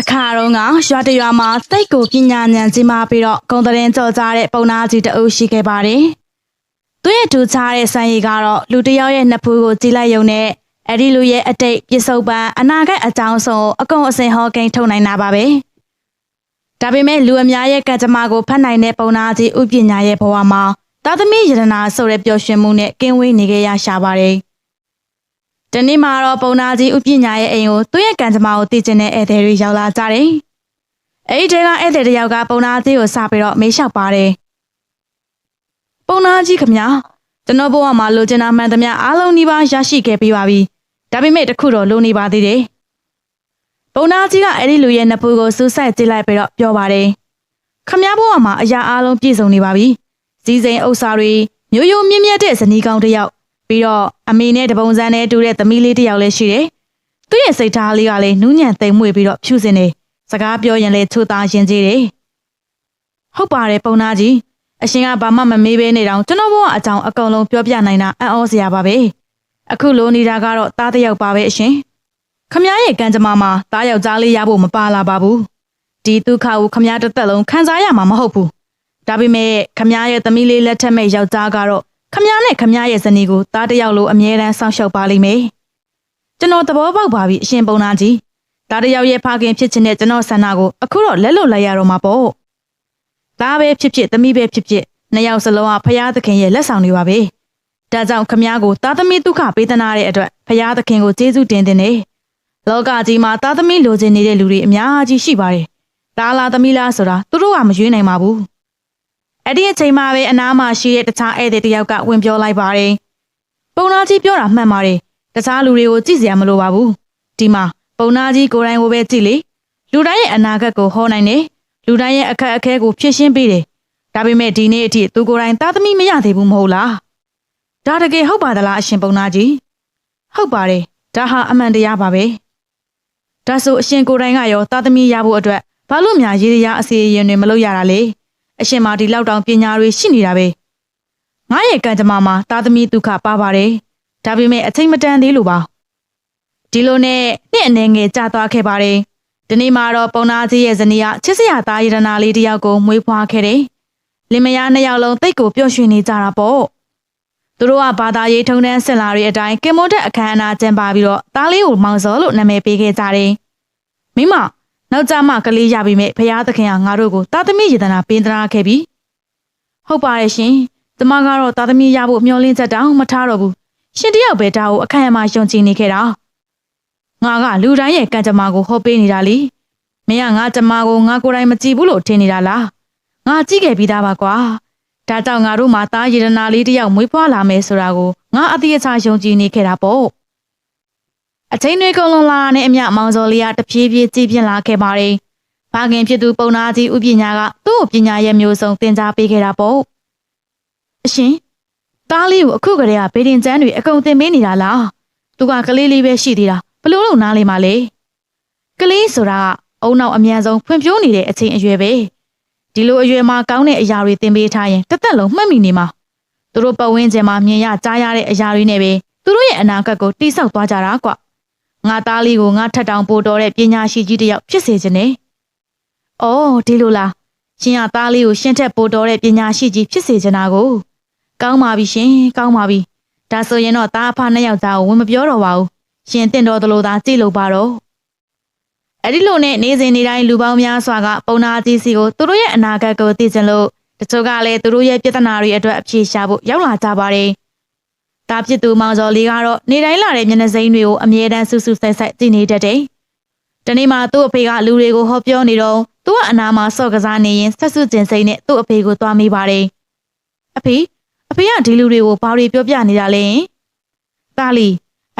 တခါတော့ကရွာတရွာမှာစိတ်ကိုပညာဉာဏ်ကြီးမားပြီးတော့ဂုံတရင်ကြော်ကြားတဲ့ပုံနာကြီးတအုပ်ရှိခဲ့ပါတယ်။သူ့ရဲ့ထူခြားတဲ့စံရည်ကတော့လူတစ်ယောက်ရဲ့နှစ်ဖူးကိုကြည့်လိုက်ရုံနဲ့အဲ့ဒီလူရဲ့အတိတ်ပြစ္ဆုတ်ပန်အနာဂတ်အကြောင်းဆုံးအကုန်အစင်ဟောကိန်းထုတ်နိုင်တာပါပဲ။ဒါပေမဲ့လူအများရဲ့ကံကြမ္မာကိုဖတ်နိုင်တဲ့ပုံနာကြီးဥပညာရဲ့ဘဝမှာသာသမီယရနာဆိုတဲ့ပျော်ရွှင်မှုနဲ့ကင်းဝေးနေခဲ့ရရှာပါတယ်။ ဒီနေ့မှာတော့ပုံနာကြီးဥပညာရဲ့အိမ်ကိုသူ့ရဲ့ကံကြမ္မာကိုသိကျင်တဲ့ဧည့်သည်တွေရောက်လာကြတယ်။အဲ့ဒီတဲကဧည့်သည်တစ်ယောက်ကပုံနာကြီးကိုစပြီးတော့မေးလျှောက်ပါတယ်။ပုံနာကြီးခင်ဗျာကျွန်တော်ဘဝမှာလိုချင်တာမှန်သမျှအားလုံးဒီပါရရှိခဲ့ပြီးပါပြီ။ဒါပေမဲ့တစ်ခုတော့လိုနေပါသေးတယ်။ပုံနာကြီးကအဲ့ဒီလူရဲ့နှစ်ဖူးကိုစူးစိုက်ကြည့်လိုက်ပြီးတော့ပြောပါတယ်။ခမည်းဘဝမှာအရာအားလုံးပြည့်စုံနေပါပြီ။စည်းစိမ်ဥစ္စာတွေမျိုးရိုးမြင့်မြတ်တဲ့ဇနီးကောင်းတစ်ယောက် ပြီးတော့အမေနဲ့တပုံစံနဲ့တူတဲ့သမီးလေးတစ်ယောက်လည်းရှိတယ်။သူ့ရဲ့စိတ်ထားလေးကလည်းနူးညံ့သိမ်မွေ့ပြီးတော့ဖြူစင်နေစကားပြောရင်လည်းချိုသားရင်ကြီးတယ်။ဟုတ်ပါတယ်ပုံနာကြီးအရှင်ကဘာမှမမေးဘဲနေတော့ကျွန်တော်ဘဝအကြောင်းအကုန်လုံးပြောပြနိုင်တာအံ့ဩစရာပါပဲ။အခုလိုနေတာကတော့သားတစ်ယောက်ပါပဲအရှင်။ခမရဲ့ကံကြမ္မာမှာသားယောက်ျားလေးရဖို့မပါလာပါဘူး။ဒီဒုက္ခကိုခမတစ်သက်လုံးခံစားရမှာမဟုတ်ဘူး။ဒါပေမဲ့ခမရဲ့သမီးလေးလက်ထက်မဲ့ယောက်ျားကတော့ ခမနဲ့ခမရဲ့ဇနီးကိုသားတစ်ယောက်လိုအမြဲတမ်းစောင့်ရှောက်ပါလိမ့်မယ်။ကျွန်တော်သဘောပေါက်ပါပြီအရှင်ပုံနာကြီး။သားတစ်ယောက်ရဲ့ဖခင်ဖြစ်ခြင်းနဲ့ကျွန်တော်ဆန္ဒကိုအခုတော့လက်လွတ်လိုက်ရတော့မှာပေါ့။သားပဲဖြစ်ဖြစ်သမီးပဲဖြစ်ဖြစ်နှစ်ယောက်စလုံးကဖရာသခင်ရဲ့လက်ဆောင်တွေပါပဲ။ဒါကြောင့်ခမကိုသားသမီးဒုက္ခပေးသနာတဲ့အတွက်ဖရာသခင်ကိုကျေးဇူးတင်တင်နေ။လောကကြီးမှာသားသမီးလိုချင်နေတဲ့လူတွေအများကြီးရှိပါတယ်။သားလားသမီးလားဆိုတာသူတို့ကမရွေးနိုင်ပါဘူး။ အဲ့ဒီအချိန်မှာပဲအနားမှာရှိတဲ့တခြားဧည့်သည်တစ်ယောက်ကဝင်ပြောလိုက်ပါတယ်။ပုံနာကြီးပြောတာမှန်ပါတယ်။တခြားလူတွေကိုကြည့်စရာမလိုပါဘူး။ဒီမှာပုံနာကြီးကိုယ်တိုင်ကိုပဲကြည့်လေ။လူတိုင်းရဲ့အနာဂတ်ကိုဟောနိုင်တယ်။လူတိုင်းရဲ့အခက်အခဲကိုဖြည့်ရှင်းပေးတယ်။ဒါပေမဲ့ဒီနေ့အထိသူကိုယ်တိုင်သားသမီးမရသေးဘူးမဟုတ်လား။ဒါတကယ်ဟုတ်ပါသလားအရှင်ပုံနာကြီး။ဟုတ်ပါတယ်။ဒါဟာအမှန်တရားပါပဲ။ဒါဆိုအရှင်ကိုယ်တိုင်ကရောသားသမီးရဖို့အတွက်ဘာလို့များရေရအစီအရင်တွေမလုပ်ရတာလဲ။ အရှင်မဒီလောက်တောင်ပညာတွေရှိနေတာပဲ။ငါရဲ့ကံကြမ္မာမှာသားသမီးဒုက္ခပါပါတယ်။ဒါပေမဲ့အချိန်မတန်သေးလို့ပါ။ဒီလိုနဲ့နှစ်အနေငယ်ကြာသွားခဲ့ပါတယ်။ဒီနေ့မှာတော့ပုံနာကြီးရဲ့ဇနီးကချစ်စရာသားရတနာလေးတစ်ယောက်ကိုမွေးဖွားခဲ့တယ်။လင်မယားနှစ်ယောက်လုံးတိတ်ကိုပျော်ရွှင်နေကြတာပေါ့။သူတို့ကဘာသာရေးထုံတန်းဆင်လာတွေအတိုင်းကင်မွန်တဲ့အခမ်းအနားကျင်းပပြီးတော့သားလေးကိုမောင်စောလို့နာမည်ပေးခဲ့ကြတယ်။မိမ နောက်ကြမှကလေးရပြီမဲ့ဖရာသခင်ကငါတို့ကိုသားသမီးယတနာပေးသနာခဲ့ပြီ။ဟုတ်ပါတယ်ရှင်။ကျမကတော့သားသမီးရဖို့မျှော်လင့်ချက်တောင်မထားတော့ဘူး။ရှင်တယောက်ပဲဒါကိုအခမ်းအနားယုံကြည်နေခဲ့တာ။ငါကလူတိုင်းရဲ့ကံကြမ္မာကိုဟောပေးနေတာလေ။မင်းကငါကြမ္မာကိုငါကိုယ်တိုင်မကြည့်ဘူးလို့ထင်နေတာလား။ငါကြည့်ခဲ့ပြီးသားပါကွာ။ဒါကြောင့်ငါတို့မှာသားရတနာလေးတယောက်မွေးဖွားလာမယ်ဆိုတာကိုငါအတိအကျယုံကြည်နေခဲ့တာပေါ့။ အချိန်တွေကုန်လွန်လာတဲ့အမျှမောင်စော်လေးကတဖြည်းဖြည်းကြည်ပြင်းလာခဲ့ပါတယ်။ဘာခင်ဖြစ်သူပုံနာကြီးဥပညာကသူ့ကိုပညာရဲ့မျိုးစုံသင်ကြားပေးခဲ့တာပေါ့။အရှင်တားလေးကိုအခုကတည်းကဗေဒင်ကျန်းတွေအကုန်သင်ပေးနေတာလား။သူကကလေးလေးပဲရှိသေးတာဘလို့လို့နားလေမလဲ။ကလေးဆိုတာကအုံနောက်အမြန်ဆုံးဖွံ့ဖြိုးနေတဲ့အချိန်အရွယ်ပဲ။ဒီလိုအရွယ်မှာကောင်းတဲ့အရာတွေသင်ပေးထားရင်တစ်သက်လုံးမှတ်မိနေမှာ။သူတို့ပတ်ဝန်းကျင်မှာမြင်ရကြားရတဲ့အရာတွေနဲ့ပဲသူတို့ရဲ့အနာဂတ်ကိုတိဆောက်သွားကြတာကွ။ ငါသားလေးကိုငါထက်တောင်ပို့တော်တဲ့ပညာရှိကြီးတစ်ယောက်ဖြစ်စေခြင်းနဲ့။အော်ဒီလိုလား။ရှင်ကသားလေးကိုရှင်ထက်ပို့တော်တဲ့ပညာရှိကြီးဖြစ်စေချင်တာကိုကောင်းပါပြီရှင်ကောင်းပါပြီ။ဒါဆိုရင်တော့သားအဖနှစ်ယောက်သားကိုဝင်မပြောတော့ပါဘူး။ရှင်တင့်တော်သလိုသာကြည့်လို့ပါတော့။အဲ့ဒီလိုနဲ့နေစဉ်နေတိုင်းလူပေါင်းများစွာကပုံနာကြီးစီကိုသူတို့ရဲ့အနာဂတ်ကိုသိချင်လို့တချို့ကလည်းသူတို့ရဲ့ပြဿနာတွေအတွက်အဖြေရှာဖို့ရောက်လာကြပါတယ်။ တာဖြစ်သူမောင်စော်လေးကတော့နေတိုင်းလာတဲ့မျက်နှာစိမ်းတွေကိုအမြဲတမ်းဆူဆူဆိုင်ဆိုင်ကြည့်နေတတ်တယ်။ဒီနေ့မှသူ့အဖေကလူတွေကိုဟောပြောနေတော့သူကအနာမှာစော့ကစားနေရင်ဆက်စွကျင်စိမ့်နဲ့သူ့အဖေကိုသွားမိပါတယ်။အဖေအဖေကဒီလူတွေကိုဘာတွေပြောပြနေတာလဲ။တာလီ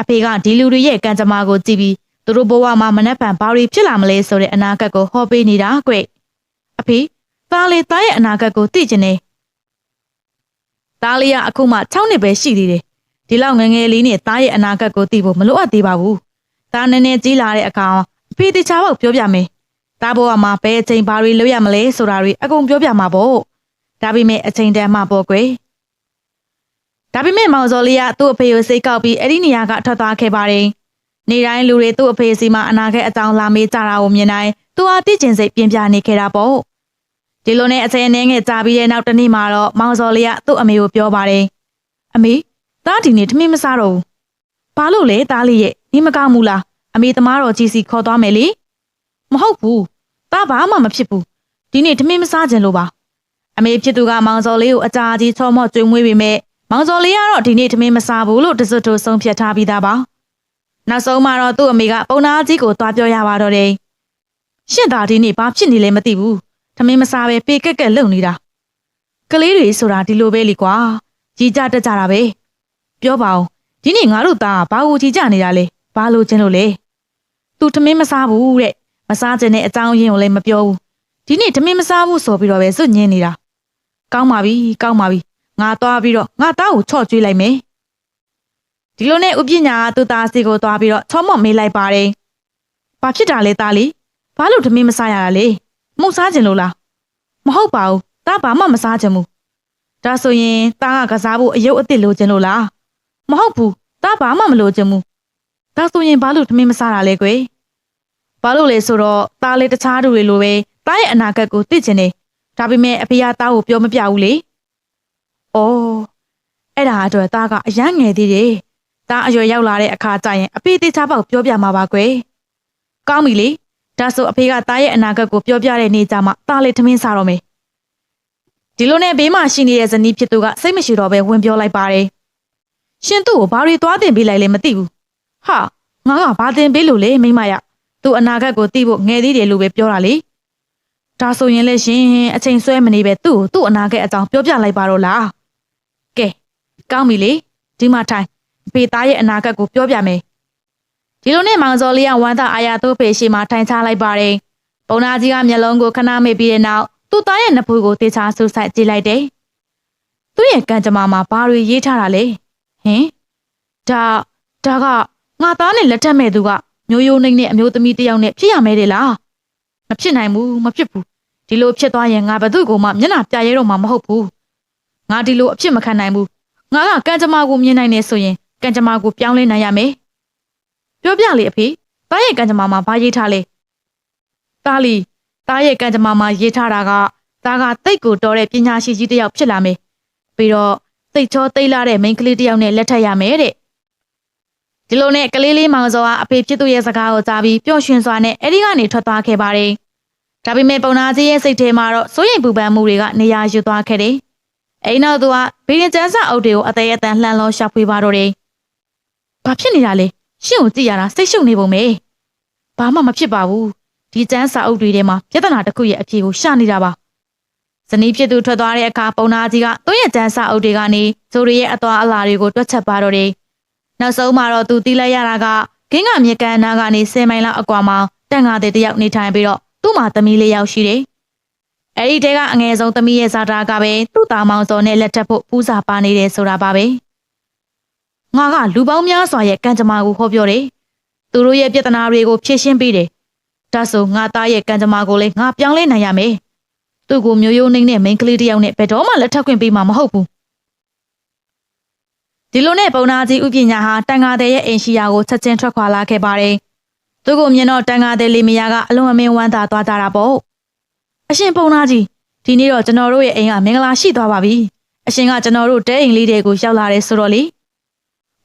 အဖေကဒီလူတွေရဲ့ကံကြမ္မာကိုကြည့်ပြီးသူတို့ဘဝမှာမနှက်ပံဘာတွေဖြစ်လာမလဲဆိုတဲ့အနာဂတ်ကိုဟောပေးနေတာကွ။အဖေတာလီသားရဲ့အနာဂတ်ကိုသိချင်တယ်။တာလီကအခုမှ6နှစ်ပဲရှိသေးတယ် ဒီလောက်ငငယ်လေးနဲ့သားရဲ့အနာဂတ်ကိုသိဖို့မလိုအပ်သေးပါဘူး။သားနည်းနည်းကြီးလာတဲ့အခါအဖေတခြားဘောက်ပြောပြမယ်။သားဘဝမှာဘယ်အချိန်ဘာတွေလုပ်ရမလဲဆိုတာတွေအကုန်ပြောပြမှာပေါ့။ဒါပေမဲ့အချိန်တန်မှပေါ့ကွယ်။ဒါပေမဲ့မောင်စော်လေးကသူ့အဖေကိုစိတ်ကောက်ပြီးအဲ့ဒီနေရာကထွက်သွားခဲ့ပါတယ်နေတိုင်းလူတွေသူ့အဖေစီမှာအနာဂတ်အကြောင်းလာမေးကြတာကိုမြင်တိုင်းသူဟာသိကျင်စိတ်ပြင်းပြနေခဲ့တာပေါ့ဒီလိုနဲ့အချိန်အနေငယ်ကြာပြီးတဲ့နောက်တစ်နေ့မှာတော့မောင်စော်လေးကသူ့အမေကိုပြောပါတယ်အမေ သားဒီနေ့ထမင်းမစားတော့ဘူးဘာလို့လဲသားလေးရဲ့နေမကောင်းဘူးလားအမေသမားတော်ကြီးစီခေါ်သွားမယ်လေမဟုတ်ဘူးသားဘာမှမဖြစ်ဘူးဒီနေ့ထမင်းမစားခြင်းလို့ပါအမေဖြစ်သူကမောင်စော်လေးကိုအကြာကြီးချောမော့ကျွေးမွေးပေမဲ့မောင်စော်လေးကတော့ဒီနေ့ထမင်းမစားဘူးလို့တစွတ်ထိုးဆုံးဖြတ်ထားပြီးသားပါနောက်ဆုံးမှာတော့သူ့အမေကပုံနာကြီးကိုတွားပြောရပါတော့တယ်ရှင့်သာဒီနေ့ဘာဖြစ်နေလဲမသိဘူးထမင်းမစားပဲပေကက်ကက်လုံနေတာကလေးတွေဆိုတာဒီလိုပဲလीကွာကြီးကြတက်ကြတာပဲ ပြောပါဦးဒီနေ့ငါတို့သားကဘာကိုကြီးကြနေတာလဲဘာလို့ချင်းလို့လဲသူထမင်းမစားဘူးတဲ့မစားခြင်းနဲ့အကြောင်းရင်းကိုလည်းမပြောဘူးဒီနေ့ထမင်းမစားဘူးဆိုပြီးတော့ပဲစွညင်းနေတာကောင်းပါပြီကောင်းပါပြီငါသွားပြီးတော့ငါသားကိုချော့ကျွေးလိုက်မယ်ဒီလိုနဲ့ဥပညာကသူ့သားစီကိုသွားပြီးတော့ချောမော့မေးလိုက်ပါတယ်ဘာဖြစ်တာလဲသားလေးဘာလို့ထမင်းမစားရတာလဲမှုတ်စားခြင်းလို့လားမဟုတ်ပါဘူးသားဘာမှမစားခြင်းဘူးဒါဆိုရင်သားကကစားဖို့အယုတ်အစ်စ်လိုခြင်းလို့လား မဟုတ်ဘူးသားဘာမှမလိုခြင်းဘူးဒါဆိုရင်ဘာလို့ထမင်းမစားတာလဲကွယ်ဘာလို့လဲဆိုတော့သားလေးတခြားသူတွေလိုပဲသားရဲ့အနာဂတ်ကိုသိချင်တယ်ဒါပေမဲ့အဖေကသားကိုပြောမပြဘူးလေ။အော်အဲ့ဒါအတွက်သားကအရန်ငယ်သေးတယ်။သားအရွယ်ရောက်လာတဲ့အခါကျရင်အဖေသေးချပေါက်ပြောပြမှာပါကွယ်။ကောင်းပြီလေ။ဒါဆိုအဖေကသားရဲ့အနာဂတ်ကိုပြောပြတဲ့နေ့ကျမှသားလေးထမင်းစားတော့မယ်။ဒီလိုနဲ့ဘေးမှာရှိနေတဲ့ဇနီးဖြစ်သူကစိတ်မရှိတော့ပဲဝင်ပြောလိုက်ပါတယ်။ ရှင်သူ့ကိုဘာတွေသွားတင်ပေးလိုက်လဲမသိဘူး။ဟာငါကဘာတင်ပေးလို့လဲမိမရ။သူ့အနာဂတ်ကိုသိဖို့ငယ်သေးတယ်လို့ပဲပြောတာလေ။ဒါဆိုရင်လည်းရှင်အချိန်ဆွဲမနေပဲသူ့ကိုသူ့အနာဂတ်အကြောင်းပြောပြလိုက်ပါတော့လား။ကဲကောင်းပြီလေဒီမှာထိုင်ဖေသားရဲ့အနာဂတ်ကိုပြောပြမယ်။ဒီလိုနဲ့မောင်စော်လေးကဝမ်းသာအာရသိုးဖေရှိမှထိုင်ချလိုက်ပါတယ်။ပုံနာကြီးကမျက်လုံးကိုခဏမေ့ပြီးတဲ့နောက်သူ့သားရဲ့နဖူးကိုတေချာဆူဆိုင်ကြည့်လိုက်တယ်။သူ့ရဲ့ကံကြမ္မာမှာဘာတွေရေးထားတာလဲ။ ဟင်ဒါဒါကငါသားနဲ့လက်ထက်မဲ့သူကမျိုးရိုးနှိမ့်နဲ့အမျိုးသမီးတစ်ယောက်နဲ့ဖြစ်ရမဲတယ်လား။မဖြစ်နိုင်ဘူးမဖြစ်ဘူးဒီလိုဖြစ်သွားရင်ငါဘသူ့ကိုမှမျက်နှာပြရဲတော့မှာမဟုတ်ဘူးငါဒီလိုအဖြစ်မခံနိုင်ဘူးငါကကံကြမ္မာကိုမြင်နိုင်နေဆိုရင်ကံကြမ္မာကိုပြောင်းလဲနိုင်ရမယ်ပြောပြလေအဖေတားရဲ့ကံကြမ္မာမှာဘာရေးထားလဲတားလီတားရဲ့ကံကြမ္မာမှာရေးထားတာကတားကတိတ်ကိုတော်တဲ့ပညာရှိကြီးတစ်ယောက်ဖြစ်လာမယ်ပြီးတော့ စိတ်ချောသိလာတဲ့မိန်းကလေးတစ်ယောက်နဲ့လက်ထပ်ရမယ်တဲ့ဒီလိုနဲ့ကလေးလေးမောင်စောကအဖေဖြစ်သူရဲ့စကားကိုကြားပြီးပျော်ရွှင်စွာနဲ့အဲဒီကနေထွက်သွားခဲ့ပါတယ်ဒါပေမဲ့ပုံနာကြီးရဲ့စိတ်ထဲမှာတော့စိုးရိမ်ပူပန်မှုတွေကနေရာယူသွားခဲ့တယ်။အိမ်နောက်သူကဘီရင်ကျန်းစာအုပ်တွေကိုအသေးအတန်လှန်လို့ရှာဖွေပါတော့တယ်။ဘာဖြစ်နေတာလဲ။ရှင့်ကိုကြည့်ရတာစိတ်ရှုပ်နေပုံပဲ။ဘာမှမဖြစ်ပါဘူး။ဒီကျန်းစာအုပ်တွေထဲမှာပြဿနာတစ်ခုရဲ့အဖြေကိုရှာနေတာပါ။ ဇနီးဖြစ်သူထွက်သွားတဲ့အခါပုံနာကြီးကသူ့ရဲ့ကျန်းစာအုပ်တွေကနေဇိုရီရဲ့အသွာအလာတွေကိုတွက်ချက်ပါတော့တယ်။နောက်ဆုံးမှာတော့သူတီးလိုက်ရတာကဂင်းကမြေကန်နာကနေ10မိုင်လောက်အကွာမှာတန်ငါတဲ့တယောက်နေထိုင်ပြီးတော့သူ့မှာသမီးလေးယောက်ရှိတယ်။အဲဒီတဲကအငယ်ဆုံးသမီးရဲ့ဇာတာကပဲသူ့သားမောင်စောနဲ့လက်ထပ်ဖို့ပူးစာပါနေတယ်ဆိုတာပါပဲ။ငါကလူပေါင်းများစွာရဲ့ကံကြမ္မာကိုဟောပြောတယ်။သူတို့ရဲ့ပြဿနာတွေကိုဖြေရှင်းပေးတယ်။ဒါဆိုငါသားရဲ့ကံကြမ္မာကိုလည်းငါပြောင်းလဲနိုင်ရမယ်။ သူ့ကိုမျိုးရိုးနှိမ့်နဲ့မိန်းကလေးတစ်ယောက်နဲ့ဘယ်တော့မှလက်ထပ်ခွင့်ပေးမှာမဟုတ်ဘူး။ဒီလိုနဲ့ပုံနာကြီးဥပညာဟာတန်ဃာတဲ့ရဲ့အိမ်ရှိရာကိုချက်ချင်းထွက်ခွာလာခဲ့ပါတယ်။သူကိုမြင်တော့တန်ခါတဲ့လေမယားကအလွန်အမင်းဝမ်းသာသွားကြတာပေါ့အရှင်ပုံနာကြီးဒီနေ့တော့ကျွန်တော်တို့ရဲ့အိမ်ကမင်္ဂလာရှိသွားပါပြီအရှင်ကကျွန်တော်တို့တဲအိမ်လေးတွေကိုရောက်လာတယ်ဆိုတော့လေ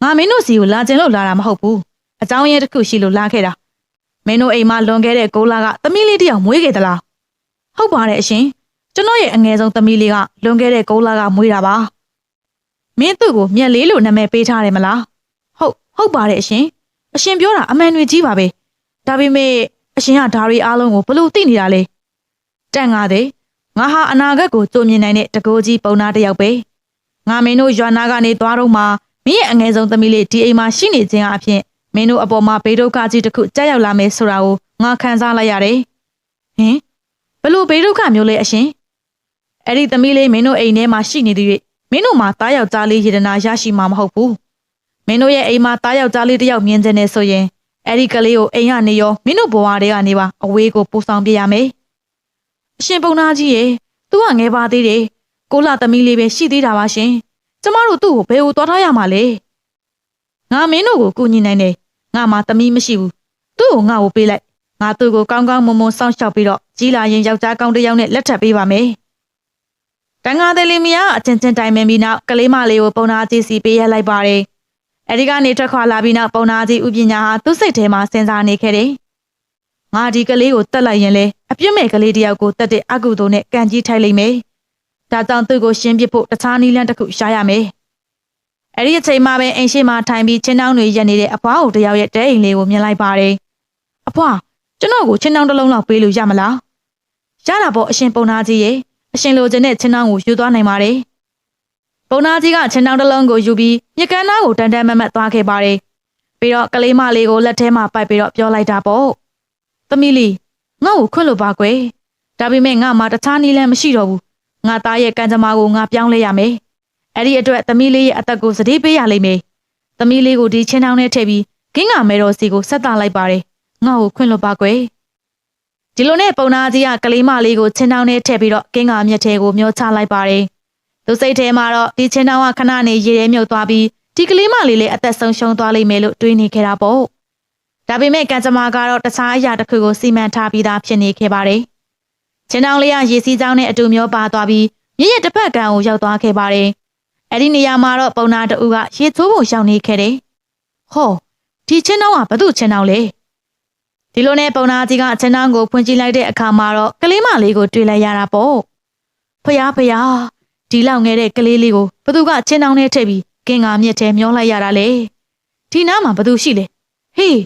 ငါမင်းတို့စီကိုလာကျင်လို့လာတာမဟုတ်ဘူးအကြောင်းရင်းတစ်ခုရှိလို့လာခဲ့တာမင်းတို့အိမ်မှာလွန်ခဲ့တဲ့ကိုလာကသမီးလေးတယောက်မွေးခဲ့သလား ဟုတ်ပါတယ်အရှင်ကျွန်တော်ရဲ့အငယ်ဆုံးသမီးလေးကလွန်ခဲ့တဲ့ကိုလာကမွေးတာပါမင်းသူ့ကိုမြက်လေးလို့နာမည်ပေးထားတယ်မလားဟုတ်ဟုတ်ပါတယ်အရှင်အရှင်ပြောတာအမှန်တွေကြီးပါပဲဒါပေမဲ့အရှင်ကဓာရီအားလုံးကိုဘလို့သိနေတာလဲတန့်ငါတဲ့ငါဟာအနာဂတ်ကိုကြိုမြင်နိုင်တဲ့တကိုးကြီးပုံနာတစ်ယောက်ပဲငါမင်းတို့ရွာနာကနေသွားတော့မှမင်းရဲ့အငယ်ဆုံးသမီးလေးဒီအိမ်မှာရှိနေခြင်းအဖြစ်မင်းတို့အပေါ်မှာဘေးဒုက္ခကြီးတစ်ခုကြားရောက်လာမယ်ဆိုတာကိုငါခံစားလိုက်ရတယ်ဟင်ဘ လို့ဘေးဒုက္ခမျိုးလဲအရှင်အဲ့ဒီသမီးလေးမင်းတို့အိမ်ထဲမှာရှိနေသည်၍မင်းတို့မှာတားယောက်ျားလေးရေဒနာရရှိမှာမဟုတ်ဘူးမင်းတို့ရဲ့အိမ်မှာတားယောက်ျားလေးတစ်ယောက်မြင်ခြင်းနဲ့ဆိုရင်အဲ့ဒီကလေးကိုအိမ်ကနေရောမင်းတို့ဘဝတွေကနေပါအဝေးကိုပို့ဆောင်ပြရမယ်။အရှင်ပုံနာကြီးရေသူကငယ်ပါသေးတယ်။ကိုလာသမီးလေးပဲရှိသေးတာပါရှင်။ကျမတို့သူ့ကိုဘယ်ကိုသွားထားရမှာလဲ။ငါမင်းတို့ကိုကူညီနိုင်တယ်။ငငါမှသမီးမရှိဘူးသူ့ကိုငါ့ကိုပေးလိုက် ငါသူ့ကိုကောင်းကောင်းမွန်မွန်စောင့်ရှောက်ပြီးတော့ကြီးလာရင်ယောက်ျားကောင်းတစ်ယောက်နဲ့လက်ထပ်ပေးပါမယ်တန်ငါတယ်လီမီယာအချင်းချင်းတိုင်ပင်ပြီးနောက်ကလေးမလေးကိုပုံနာကြီးစီပေးရလိုက်ပါတယ်အဲဒီကနေထွက်ခွာလာပြီးနောက်ပုံနာကြီးဥပညာဟာသူ့စိတ်ထဲမှာစဉ်းစားနေခဲ့တယ်ငါဒီကလေးကိုတတ်လိုက်ရင်လေအပြစ်မဲ့ကလေးတစ်ယောက်ကိုတတ်တဲ့အကုသိုလ်နဲ့ကံကြီးထိုက်လိမ့်မယ်ဒါကြောင့်သူ့ကိုရှင်းပစ်ဖို့တခြားနည်းလမ်းတစ်ခုရှာရမယ်အဲ့ဒီအချိန်မှာပဲအိမ်ရှိမှထိုင်ပြီးချင်းနှောင်းတွေရက်နေတဲ့အဖွားကိုတယောက်ရဲ့တဲအိမ်လေးကိုမြင်လိုက်ပါတယ်အဖွား ကျွန်တော်ကိုချင်းနှောင်းတစ်လုံးလောက်ပေးလို့ရမလားရတာပေါ့အရှင်ပုံနာကြီးရဲ့အရှင်လိုချင်တဲ့ချင်းနှောင်းကိုယူသွားနိုင်ပါတယ်ပုံနာကြီးကချင်းနှောင်းတစ်လုံးကိုယူပြီးမြကန်းသားကိုတန်တန်မတ်မတ်သွားခဲ့ပါတယ်ပြီးတော့ကလေးမလေးကိုလက်ထဲမှာပိုက်ပြီးတော့ပြောလိုက်တာပေါ့သမီးလေးငါ့ကိုခွင့်လို့ပါကွယ်ဒါပေမဲ့ငါမှတခြားနည်းလမ်းမရှိတော့ဘူးငါသားရဲ့ကံကြမ္မာကိုငါပြောင်းလဲရမယ်အဲ့ဒီအတွက်သမီးလေးရဲ့အသက်ကိုစတိပေးရလိမ့်မယ်သမီးလေးကိုဒီချင်းနှောင်းနဲ့ထည့်ပြီးဂင်းကမဲတော်စီကိုဆက်တာလိုက်ပါတယ် ငါ့ကိုခွင့်လို့ပါကွယ်ဒီလိုနဲ့ပုံနာကြီးကကလေးမလေးကိုချင်းနှောင်းနဲ့ထည့်ပြီးတော့ဂင်းကမြက်ထဲကိုမျောချလိုက်ပါတယ်သူစိတ်ထဲမှာတော့ဒီချင်းနှောင်းကခဏနေရေထဲမြုပ်သွားပြီးဒီကလေးမလေးလည်းအသက်ဆုံးရှုံးသွားလိမ့်မယ်လို့တွေးနေခဲ့တာပေါ့ဒါပေမဲ့ကံကြမ္မာကတော့တခြားအရာတစ်ခုကိုစီမံထားပြီးသားဖြစ်နေခဲ့ပါတယ်ချင်းနှောင်းလေးကရေစီးကြောင်းနဲ့အတူမျောပါသွားပြီးမြစ်ရဲ့တစ်ဖက်ကံကိုရောက်သွားခဲ့ပါတယ်အဲ့ဒီနေရာမှာတော့ပုံနာတူကရေချိုးဖို့ရောက်နေခဲ့တယ်ဟောဒီချင်းနှောင်းကဘသူချင်းနှောင်းလဲ ဒီလိုနဲ့ပုံနာကြီးကချင်းနှောင်းကိုဖွင့်ကြည့်လိုက်တဲ့အခါမှာတော့ကလေးမလေးကိုတွေ့လိုက်ရတာပေါ့ဖယားဖယားဒီလောက်ငယ်တဲ့ကလေးလေးကိုဘသူကချင်းနှောင်းနဲ့ထည့်ပြီးကင်္ဂါမြစ်ထဲမျောလိုက်ရတာလေဒီနားမှာဘသူရှိလဲဟေး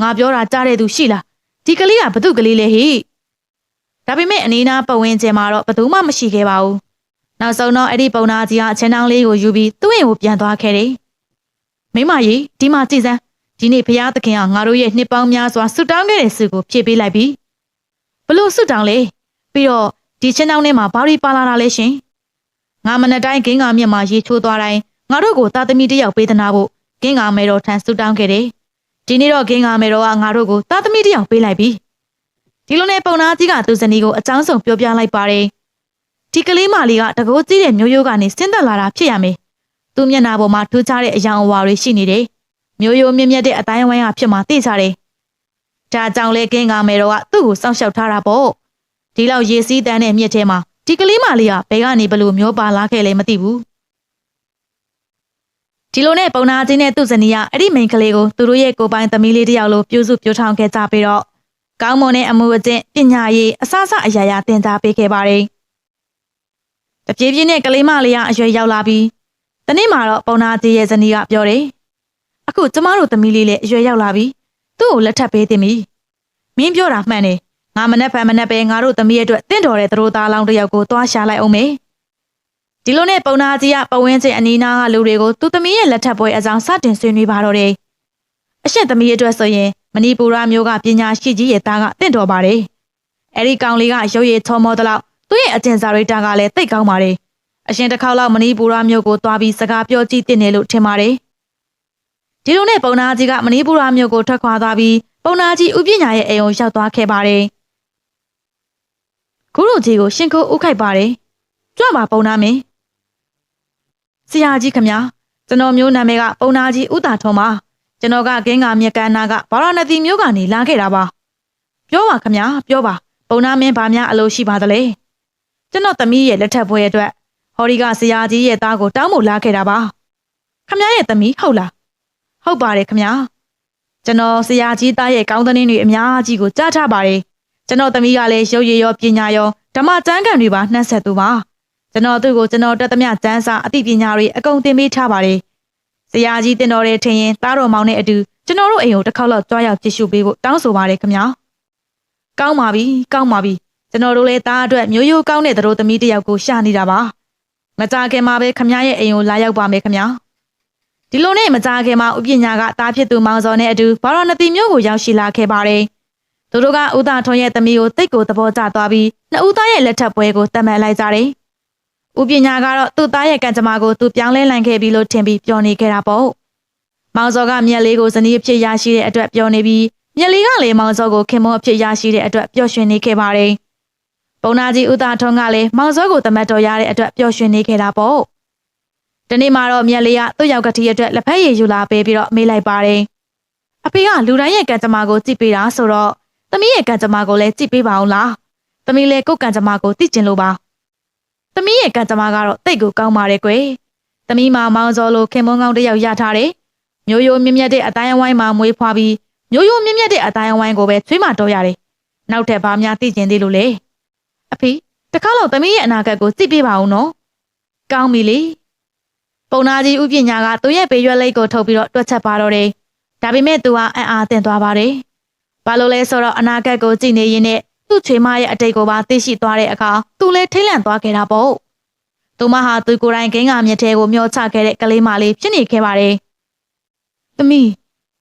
ငါပြောတာကြားတဲ့သူရှိလားဒီကလေးကဘသူကလေးလဲဟေးဒါပေမဲ့အနီးနားပတ်ဝန်းကျင်မှာတော့ဘသူမှမရှိခဲ့ပါဘူးနောက်ဆုံးတော့အဲ့ဒီပုံနာကြီးကချင်းနှောင်းလေးကိုယူပြီးသူ့အိမ်ကိုပြန်သွားခဲ့တယ်မိမကြီးဒီမှာကြည်စမ်း ဒီနေ့ဘုရားသခင်ကငါတို့ရဲ့နှစ်ပေါင်းများစွာဆုတောင်းခဲ့တဲ့ဆုကိုဖြည့်ပေးလိုက်ပြီဘလို့ဆုတောင်းလဲပြီးတော့ဒီချင်းနှောင်းထဲမှာဘာတွေပါလာတာလဲရှင်ငါမနက်တိုင်းဂင်းကမြက်မှာရေချိုးသွားတိုင်းငါတို့ကိုသားသမီးတစ်ယောက်ပေးသနာဖို့ဂင်းကမဲတော်ထံဆုတောင်းခဲ့တယ်ဒီနေ့တော့ဂင်းကမဲတော်ကငါတို့ကိုသားသမီးတစ်ယောက်ပေးလိုက်ပြီဒီလိုနဲ့ပုံနာကြီးကသူဇနီးကိုအကြောင်းဆုံးပြောပြလိုက်ပါတယ်ဒီကလေးမလေးကတကိုးကြီးတဲ့မျိုးရိုးကနေဆင်းသက်လာတာဖြစ်ရမယ်သူမျက်နှာပေါ်မှာထူးခြားတဲ့အယောင်အဝါတွေရှိနေတယ် မျိုးရိုးမြင့်မြတ်တဲ့အတိုင်းဝိုင်းကဖြစ်မှသိကြတယ်ဒါကြောင့်လေကင်းကမဲတော်ကသူ့ကိုစောင့်ရှောက်ထားတာပေါ့ဒီလောက်ရေစည်းတန်းတဲ့မြစ်ထဲမှာဒီကလေးမလေးကဘယ်ကနေဘလို့မျိုးပါလာခဲ့လဲမသိဘူးဒီလိုနဲ့ပုံနာချင်းနဲ့သူ့ဇနီးကအဲ့ဒီမိန်းကလေးကိုသူတို့ရဲ့ကိုယ်ပိုင်သမီးလေးတစ်ယောက်လိုပြုစုပြောထောင်ခဲ့ကြပြီးတော့ကောင်းမွန်တဲ့အမှုအကျင့်ပညာရေးအစစအရာရာသင်ကြားပေးခဲ့ပါတယ်။တပြေးပြေးနဲ့ကလေးမလေးကအရွယ်ရောက်လာပြီးတနေ့မှတော့ပုံနာကြီးရဲ့ဇနီးကပြောတယ်။ အခုကျမတို့သမီးလေးလည်းအရွယ်ရောက်လာပြီ။သူ့ကိုလက်ထပ်ပေးသင့်ပြီ။မင်းပြောတာမှန်တယ်။ငါမနဲ့ဖန်မနဲ့ပဲငါတို့သမီးရဲ့အတွက်တင့်တော်တဲ့သတို့သားလောင်းတစ်ယောက်ကိုသွားရှာလိုက်အောင်မေ။ဒီလိုနဲ့ပုံနာကြီးကပဝင်းချင်းအနီးနားကလူတွေကိုသူ့သမီးရဲ့လက်ထပ်ပွဲအကြောင်းစတင်ဆွေးနွေးပါတော့တယ်။အရှက်သမီးအတွက်ဆိုရင်မဏိပူရမျိုးကပညာရှိကြီးရဲ့သားကတင့်တော်ပါတယ်။အဲဒီကောင်လေးကရုပ်ရည်ချောမောသလောက်သူ့ရဲ့အကျင့်စာရိတ္တကလည်းသိတ်ကောင်းပါတယ်။အရှင်တစ်ခေါက်လောက်မဏိပူရမျိုးကိုသွားပြီးစကားပြောကြည့်တင်တယ်လို့ထင်ပါတယ်။ ဒီလိုနဲ့ပုံနာကြီးကမဏိပူရမျိုးကိုထွက်ခွာသွားပြီးပုံနာကြီးဥပညာရဲ့အိမ်ကိုရောက်သွားခဲ့ပါတယ်။ခုလိုကြီးကိုရှင်ကိုဥခိုက်ပါတယ်။ကြွပါပုံနာမင်း။ဆရာကြီးခမညာကျွန်တော်မျိုးနာမည်ကပုံနာကြီးဥတာထုံးပါ။ကျွန်တော်ကဂင်းကမြက်ကန်းနာကဘာရဏသီမျိုးကနေလာခဲ့တာပါပြောပါခမညာပြောပါပုံနာမင်းဘာများအလိုရှိပါသလဲကျွန်တော်သမီးရဲ့လက်ထပ်ပွဲအတွက်ဟော်ဒီကဆရာကြီးရဲ့သားကိုတောင်းဖို့လာခဲ့တာပါခမညာရဲ့သမီးဟုတ်လား ဟုတ်ပါတယ်ခမညာကျွန်တော်ဆရာကြီးသားရဲ့ကောင်းသတင်းတွေအများကြီးကိုကြားထားပါတယ်ကျွန်တော်သမီးကလည်းရုပ်ရည်ရောပညာရောဓမ္မကျမ်းဂန်တွေပါနှက်ဆက်သူပါကျွန်တော်သူ့ကိုကျွန်တော်တက်သမျှကျမ်းစာအသိပညာတွေအကုန်သင်ပေးထားပါတယ်ဆရာကြီးတင်တော်တဲ့ထင်ရင်သားတော်မောင်နဲ့အတူကျွန်တော်တို့အိမ်ကိုတစ်ခေါက်လောက်ကြွားရောက်ကြည့်ရှုပေးဖို့တောင်းဆိုပါတယ်ခင်ဗျာကောင်းပါပြီကောင်းပါပြီကျွန်တော်တို့လည်းသားအတွက်မျိုးရိုးကောင်းတဲ့သတို့သမီးတစ်ယောက်ကိုရှာနေတာပါမကြခင်မှာပဲခင်ဗျားရဲ့အိမ်ကိုလာရောက်ပါမယ်ခင်ဗျာ ဒီလိုနဲ့မကြခင်မှာဥပညာကသားဖြစ်သူမောင်စောနဲ့အတူဘာရောနတိမျိုးကိုရောက်ရှိလာခဲ့ပါတယ်သူတို့ကဥဒထွန်းရဲ့သမီးကိုတိတ်ကိုသဘောကျသွားပြီးနှစ်ဦးသားရဲ့လက်ထပ်ပွဲကိုတတ်မှတ်လိုက်ကြတယ်ဥပညာကတော့သူ့သားရဲ့ကံကြမ္မာကိုသူပြောင်းလဲလိုက်ခဲ့ပြီလို့ထင်ပြီးပြောနေခဲ့တာပေါ့။မောင်စောကမြက်လေးကိုဇနီးအဖြစ်ရရှိတဲ့အတွက်ပြောနေပြီးမြက်လေးကလည်းမောင်စောကိုခင်မောအဖြစ်ရရှိတဲ့အတွက်ပျော်ရွှင်နေခဲ့ပါတယ်။ပုံနာကြီးဦးသားထွန်းကလည်းမောင်စောကိုတမတ်တော်ရတဲ့အတွက်ပျော်ရွှင်နေခဲ့တာပေါ့။ ဒီနေ့မှာတော့မြက်လေးကသူ့ရောက်ကတိအတွက်လက်ဖက်ရည်ယူလာပေးပြီးတော့မေးလိုက်ပါတယ်။အဖေကလူတိုင်းရဲ့ကံကြမ္မာကိုကြည့်ပေးတာဆိုတော့သမီးရဲ့ကံကြမ္မာကိုလည်းကြည့်ပေးပါအောင်လားသမီးလည်းကိုယ့်ကံကြမ္မာကိုသိကျင်လို့ပါသမီးရဲ့ကံကြမ္မာကတော့တိတ်ကိုကောင်းပါတယ်ကွယ်သမီးမှာမောင်စောလိုခင်မွန်းကောင်းတစ်ယောက်ရထားတယ်မျိုးရိုးမြင့်မြတ်တဲ့အတိုင်းအဝိုင်းမှာမွေးဖွားပြီးမျိုးရိုးမြင့်မြတ်တဲ့အတိုင်းအဝိုင်းကိုပဲချွေးမတော်ရတယ်နောက်ထပ်ဘာများသိကျင်သေးလို့လဲအဖေတခါတော့သမီးရဲ့အနာဂတ်ကိုကြည့်ပေးပါဦးနော်ကောင်းပြီလေ ပုံနာကြီးဥပညာကသူ့ရဲ့ပေရွက်လိတ်ကိုထုတ်ပြီးတော့တွက်ချက်ပါတော့တယ် ဒါပေမဲ့သူကအံ့အားသင့်သွားပါတယ်။ဘာလို့လဲဆိုတော့အနာဂတ်ကိုကြည့်နေရင်းနဲ့သူ့ချွေမရဲ့အတိတ်ကိုပါသိရှိသွားတဲ့အခါသူလည်းထိတ်လန့်သွားခဲ့တာပေါ့။သူမဟာသူကိုယ်တိုင်ဂိမ်းကမြက်ထဲကိုမျောချခဲ့တဲ့ကလေးမလေးဖြစ်နေခဲ့ပါတယ်။သမီး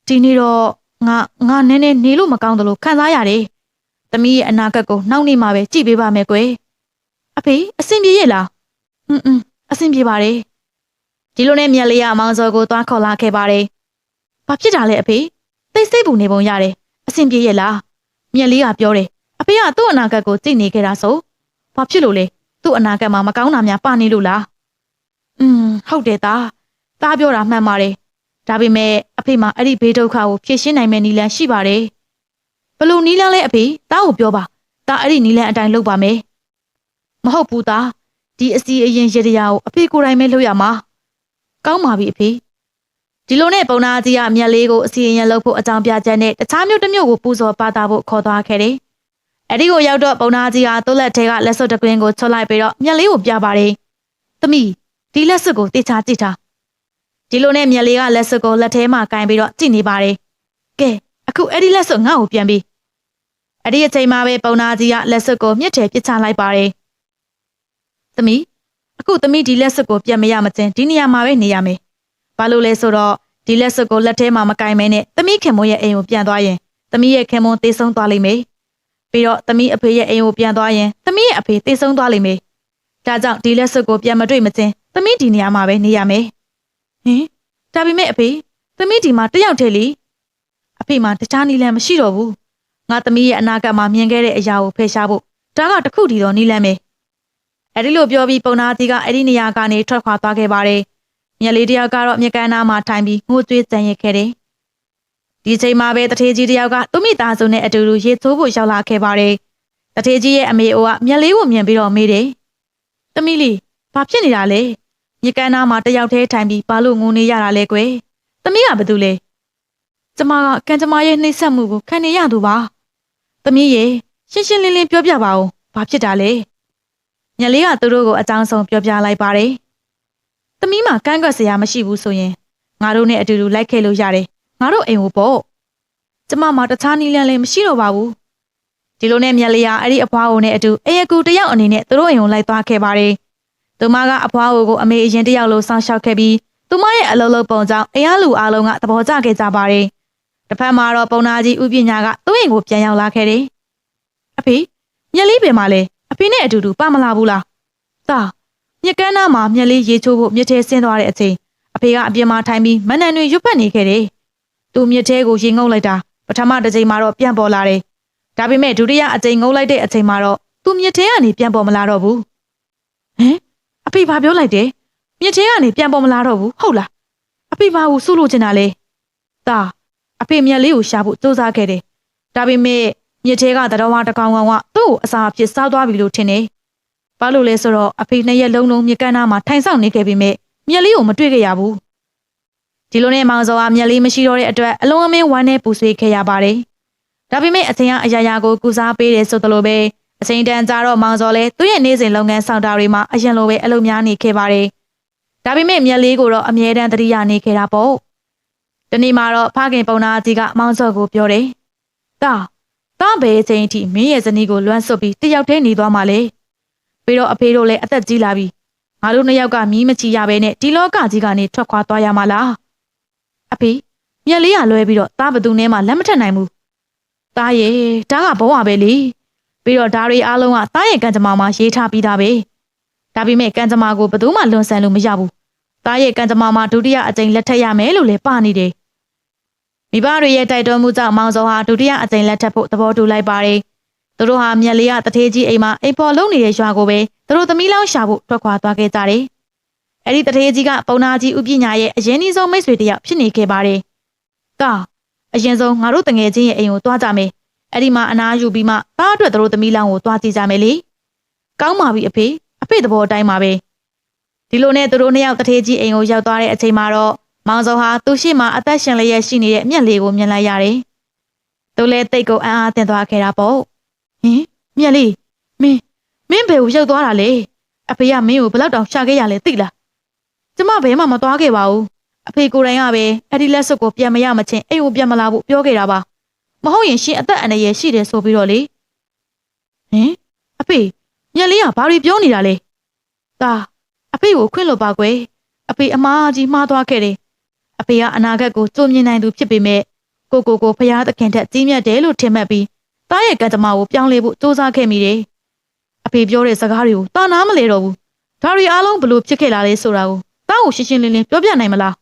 ဒီနေ့တော့ငါငါနည်းနည်းနေလို့မကောင်းသလိုခံစားရတယ်။သမီးရဲ့အနာဂတ်ကိုနှောင့်နှေးမှပဲကြည့်ပေးပါမယ်ကွယ်။အဖေအဆင်ပြေရဲ့လား။อืมอืมအဆင်ပြေပါတယ်။ ဒီလိုနဲ့မြက်လေးကအမောင်စောကိုသွားခေါ်လာခဲ့ပါတယ်။ဘာဖြစ်တာလဲအဖေသိစိတ်ပူနေပုံရတယ်အဆင်ပြေရဲ့လားမြက်လေးကပြောတယ်အဖေကသူ့အနာဂတ်ကိုကြည့်နေခဲ့တာဆိုဘာဖြစ်လို့လဲသူ့အနာဂတ်မှာမကောင်းတာများပါနေလို့လားอืมဟုတ်တယ်သားသားပြောတာမှန်ပါတယ်ဒါပေမဲ့အဖေမှာအဲ့ဒီဘေးဒုက္ခကိုဖြေရှင်းနိုင်မယ့်နည်းလမ်းရှိပါတယ်ဘလို့နည်းလမ်းလဲအဖေသားကိုပြောပါသားအဲ့ဒီနည်းလမ်းအတိုင်းလုပ်ပါမယ်မဟုတ်ဘူးသားဒီအစီအရင်ရတရားကိုအဖေကိုယ်တိုင်ပဲလုပ်ရမှာ ကောင်းပါပြီအဖေဒီလိုနဲ့ပုံနာကြီးကမြက်လေးကိုအစီအရင်လုပ်ဖို့အကြောင်းပြချက်နဲ့တခြားမြို့တစ်မြို့ကိုပူဇော်ပါတာဖို့ခေါ်သွားခဲ့တယ်။အဲဒီကိုရောက်တော့ပုံနာကြီးကသူ့လက်ထဲကလက်စွပ်တစ်ကွင်းကိုချွတ်လိုက်ပြီးတော့မြက်လေးကိုပြပါတယ်။သမီးဒီလက်စွပ်ကိုတေချာကြည့်ထား။ဒီလိုနဲ့မြက်လေးကလက်စွပ်ကိုလက်ထဲမှာကင်ပြီးတော့ကြည့်နေပါတယ်။ကဲအခုအဲ့ဒီလက်စွပ်ငါ့ကိုပြန်ပြီး။အဲ့ဒီအချိန်မှာပဲပုံနာကြီးကလက်စွပ်ကိုမြစ်ထဲပစ်ချလိုက်ပါတယ်။သမီး အခုသမီးဒီလက်စွပ်ကိုပြန်မရမချင်းဒီနေရာမှာပဲနေရမယ်။ဘာလို့လဲဆိုတော့ဒီလက်စွပ်ကိုလက်ထဲမှာမကင်မဲနဲ့သမီးခင်မွန်းရဲ့အိမ်ကိုပြန်သွားရင်သမီးရဲ့ခင်မွန်းတေဆုံးသွားလိမ့်မယ်။ပြီးတော့သမီးအဖေရဲ့အိမ်ကိုပြန်သွားရင်သမီးရဲ့အဖေတေဆုံးသွားလိမ့်မယ်။ဒါကြောင့်ဒီလက်စွပ်ကိုပြန်မတွေ့မချင်းသမီးဒီနေရာမှာပဲနေရမယ်။ဟင်ဒါပေမဲ့အဖေသမီးဒီမှာတယောက်တည်းလीအဖေမှာတခြားနီလန်မရှိတော့ဘူး။ငါသမီးရဲ့အနာဂတ်မှာမြင်ခဲ့တဲ့အရာကိုဖယ်ရှားဖို့ဒါကတခုတည်းသောနီလန်ပဲ။ အဲဒီလိုပြောပြီးပုံနာတီကအဲ့ဒီနေရာကနေထွက်ခွာသွားခဲ့ပါတယ်။မြက်လေးတယောက်ကတော့မြက်ကန်းနာမှာထိုင်ပြီးငိုကြွေးကြံရစ်ခဲ့တယ်။ဒီချိန်မှာပဲတထေးကြီးတယောက်ကသူ့မိသားစုနဲ့အတူတူရေချိုးဖို့ရောက်လာခဲ့ပါတယ်။တထေးကြီးရဲ့အမေအိုကမြက်လေးကိုမြင်ပြီးတော့မေးတယ်။သမီးလေးဘာဖြစ်နေတာလဲ။မြက်ကန်းနာမှာတယောက်တည်းထိုင်ပြီးဘာလို့ငိုနေရတာလဲကွယ်။သမီးကဘာတူလဲ။ကျမကကံကြမ္မာရဲ့နှိမ့်ဆက်မှုကိုခံနေရသူပါ။သမီးရေရှင်းရှင်းလင်းလင်းပြောပြပါဦး။ဘာဖြစ်တာလဲ။ မြက်လေးကသူတို့ကိုအကြောင်းဆုံးပြောပြလိုက်ပါတယ်။သမီးမှာကန့်ကွက်စရာမရှိဘူးဆိုရင်ငါတို့နဲ့အတူတူလိုက်ခဲ့လို့ရတယ်ငါတို့အိမ်ကိုပေါ့ကျမမှာတခြားနီးလန်းလည်းမရှိတော့ပါဘူးဒီလိုနဲ့မြက်လျာအဲ့ဒီအဖွားအိုနဲ့အတူအယကူတယောက်အနေနဲ့သူတို့အိမ်ကိုလိုက်သွားခဲ့ပါတယ်သူမကအဖွားအိုကိုအမေအရင်တယောက်လိုစောင့်ရှောက်ခဲ့ပြီးသူမရဲ့အလုံးလုံးပုံကြောင့်အင်အားလူအားလုံးကသဘောကျခဲ့ကြပါတယ်တစ်ဖက်မှာတော့ပုံနာကြီးဥပညာကသူ့အိမ်ကိုပြန်ရောက်လာခဲ့တယ်အဖေမြက်လေးပင်မလဲအ ဖေနဲ့အတူတူပါမလာဘူးလားသာမြက်ကန်းနာမှာမြက်လေးရေချိုးဖို့မြစ်ထဲဆင်းသွားတဲ့အချိန်အဖေကအပြင်မှာထိုင်ပြီးမနန်တွေရွတ်ပတ်နေခဲ့တယ်သူမြစ်ထဲကိုရေငုပ်လိုက်တာပထမတစ်ချိန်မှာတော့ပြန်ပေါ်လာတယ်ဒါပေမဲ့ဒုတိယအချိန်ငုပ်လိုက်တဲ့အချိန်မှာတော့သူမြစ်ထဲကနေပြန်ပေါ်မလာတော့ဘူးဟမ်အဖေဘာပြောလိုက်တယ်မြစ်ထဲကနေပြန်ပေါ်မလာတော့ဘူးဟုတ်လားအဖေဘာကိုစူးလို့ချင်တာလဲတာအဖေမြက်လေးကိုရှာဖို့စူးစမ်းခဲ့တယ်ဒါပေမဲ့ မြစ်ထဲကတတော်ဝါတကောင်ကောင်ကသူ့ကိုအစာအဖြစ်စားသွားပြီလို့ထင်တယ်ဘာလို့လဲဆိုတော့အဖေနှစ်ရက်လုံးလုံးမြစ်ကမ်းနားမှာထိုင်ဆောင်နေခဲ့ပေမဲ့မြက်လေးကိုမတွေ့ခဲ့ရဘူးဒီလိုနဲ့မောင်စောကမြက်လေးမရှိတော့တဲ့အတွက်အလုံးအမင်းဝမ်းနဲ့ပူဆွေးခဲ့ရပါတယ်ဒါပေမဲ့အချိန်ကအရာရာကိုကူစားပေးတယ်ဆိုသလိုပဲအချိန်တန်ကြာတော့မောင်စောလည်းသူ့ရဲ့နေ့စဉ်လုပ်ငန်းဆောင်တာတွေမှာအရင်လိုပဲအလုပ်များနေခဲ့ပါတယ်ဒါပေမဲ့မြက်လေးကိုတော့အမြဲတမ်းသတိရနေခဲ့တာပေါ့ဒီနေ့မှာတော့ဖခင်ပုံနာကြီးကမောင်စောကိုပြောတယ်တာ တာဘယ်အချိန်အထိမင်းရဲ့ဇနီးကိုလွမ်းဆွတ်ပြီးတယောက်တည်းနေသွားမှလဲပြီးတော့အဖေတို့လည်းအသက်ကြီးလာပြီငါတို့နှစ်ယောက်ကမီးမချီရဘဲနဲ့ဒီလောကကြီးကနေထွက်ခွာသွားရမှာလားအဖေမြက်လေးရလွဲပြီးတော့တာဘသူနဲ့မှလက်မထက်နိုင်ဘူးတာရဲ့ဒါကဘဝပဲလေပြီးတော့ဒါတွေအားလုံးကတာရဲ့ကံကြမ္မာမှာရေးထားပြီးသားပဲဒါပေမဲ့ကံကြမ္မာကိုဘယ်သူမှလွန်ဆန်လို့မရဘူးတာရဲ့ကံကြမ္မာမှာဒုတိယအကြိမ်လက်ထက်ရမယ်လို့လည်းပါနေတယ် မိဘတွေရဲ့တိုက်တွန်းမှုကြောင့်မောင်စောဟာဒုတိယအကြိမ်လက်ထပ်ဖို့သဘောတူလိုက်ပါတယ်သူတို့ဟာမြက်လေးရတထေးကြီးအိမ်မှာအိမ်ပေါ်လုံးနေတဲ့ရွာကိုပဲသူတို့သမီးလောင်းရှာဖို့ထွက်ခွာသွားခဲ့ကြတယ်။အဲ့ဒီတထေးကြီးကပုံနာကြီးဥပညာရဲ့အရင်ကြီးဆုံးမိတ်ဆွေတစ်ယောက်ဖြစ်နေခဲ့ပါတယ်။တာအအရင်ဆုံးငါတို့တငယ်ချင်းရဲ့အိမ်ကိုတွားကြမယ်အဲ့ဒီမှာအနားယူပြီးမှသားအတွက်တို့သမီးလောင်းကိုတွားကြည့်ကြမယ်လေကောင်းပါပြီအဖေအဖေသဘောအတိုင်းပါပဲဒီလိုနဲ့သူတို့နှစ်ယောက်တထေးကြီးအိမ်ကိုရောက်သွားတဲ့အချိန်မှာတော့ မောင်စောဟာသူ့ရှိမှအသက်ရှင်လျက်ရှိနေတဲ့အမျက်လေးကိုမြင်လိုက်ရတယ်သူလည်းတိတ်ကိုအံ့အားသင့်သွားခဲ့တာပေါ့ဟင်မျက်လေးမင်းမင်းဘယ်ကိုရောက်သွားတာလဲအဖေကမင်းကိုဘယ်လောက်တောင်ရှာခဲ့ရလဲသိလားကျမဘယ်မှမသွားခဲ့ပါဘူးအဖေကိုယ်တိုင်ကပဲအဲ့ဒီလက်စွပ်ကိုပြန်မရမချင်းအိမ်ကိုပြန်မလာဖို့ပြောခဲ့တာပါမဟုတ်ရင်ရှင်အသက်အန္တရာယ်ရှိတယ်ဆိုပြီးတော့လေဟင်အဖေမျက်လေးကဘာတွေပြောနေတာလဲဒါအဖေကိုခွင့်လို့ပါကွယ်အဖေအမားကြီးမှားသွားခဲ့တယ် အဖေကအနာဂတ်ကိုကြိုမြင်နိုင်သူဖြစ်ပေမဲ့ကိုကိုကိုဖျားသခင်ထက်ကြီးမြတ်တယ်လို့ထင်မှတ်ပြီးတားရဲ့ကံကြမ္မာကိုပြောင်းလဲဖို့စူးစမ်းခဲ့မိတယ်အဖေပြောတဲ့စကားတွေကိုတာနာမလဲတော့ဘူးဒါတွေအားလုံးဘလို့ဖြစ်ခဲ့လာလဲဆိုတာကိုတားကိုရှင်းရှင်းလင်းလင်းပြောပြနိုင်မလား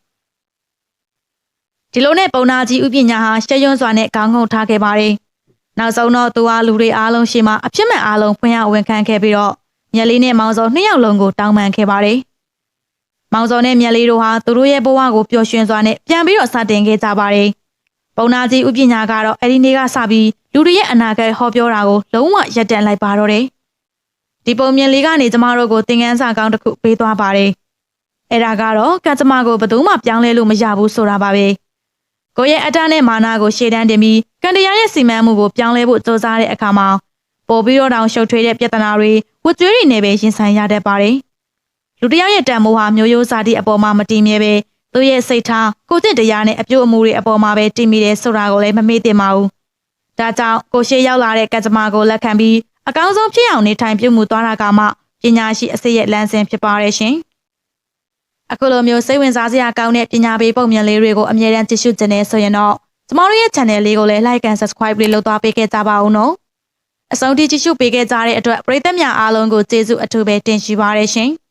ဒီလိုနဲ့ပုံနာကြီးဥပညာဟာရှက်ရွံ့စွာနဲ့ခေါင်းငုံထားခဲ့ပါတယ်။နောက်ဆုံးတော့သူဟာလူတွေအားလုံးရှေ့မှာအဖြစ်မဲ့အားလုံးဖွင့်ရဝန်ခံခဲ့ပြီးတော့မြက်လေးနဲ့မောင်စောနှစ်ယောက်လုံးကိုတောင်းပန်ခဲ့ပါတယ်။ မောင်စောနဲ့မြက်လေးတို့ဟာသူတို့ရဲ့ဘဝကိုပျော်ရွှင်စွာနဲ့ပြန်ပြီးတော့စတင်ခဲ့ကြပါတယ်။ပုံနာကြီးဥပညာကတော့အဲဒီနေ့ကစပြီးလူတွေရဲ့အနာဂတ်ဟောပြောတာကိုလုံးဝရပ်တန့်လိုက်ပါတော့တယ်။ဒီပုံမြင်လေးကနေကျမတို့ကိုသင်ခန်းစာကောင်းတစ်ခုပေးသွားပါတယ်။အဲ့ဒါကတော့ကကျမကိုဘယ်သူမှပြောင်းလဲလို့မရဘူးဆိုတာပါပဲ။ကိုယ့်ရဲ့အတ္တနဲ့မာနကိုရှေ့တန်းတင်ပြီးကံတရားရဲ့စီမံမှုကိုပြောင်းလဲဖို့စူးစမ်းတဲ့အခါမှာပို့ပြီးတော့တောင်ရှုပ်ထွေးတဲ့ပြဿနာတွေဝတ်ကြွေးတွေနဲ့ပဲရင်ဆိုင်ရတတ်ပါတယ်။ လူတစ်ယောက်ရဲ့တန်မိုးဟာမျိုးရိုးစားသည့်အပေါ်မှာမတည်မြဲပဲသူ့ရဲ့စိတ်ထားကိုယ်ကျင့်တရားနဲ့အပြုအမူတွေအပေါ်မှာပဲတည်မြဲတယ်ဆိုတာကိုလည်းမမေ့သင့်ပါဘူး။ဒါကြောင့်ကိုရှေ့ရောက်လာတဲ့ကံကြမ္မာကိုလက်ခံပြီးအကောင်းဆုံးဖြစ်အောင်နေထိုင်ပြုမှုသွားတာကမှပညာရှိအစစ်ရဲ့လမ်းစဉ်ဖြစ်ပါတယ်ရှင်။အခုလိုမျိုးစိတ်ဝင်စားစရာကောင်းတဲ့ပညာပေးပုံမြင်လေးတွေကိုအမြဲတမ်းကြည့်ရှုကြနေဆိုရင်တော့ကျမတို့ရဲ့ channel လေးကိုလည်း like and subscribe လေးလုပ်သွားပေးခဲ့ကြပါဦးနော်အဆုံးထိကြည့်ရှုပေးခဲ့ကြတဲ့အတွက်ပရိသတ်များအားလုံးကိုကျေးဇူးအထူးပဲတင်ရှိပါရရှင်။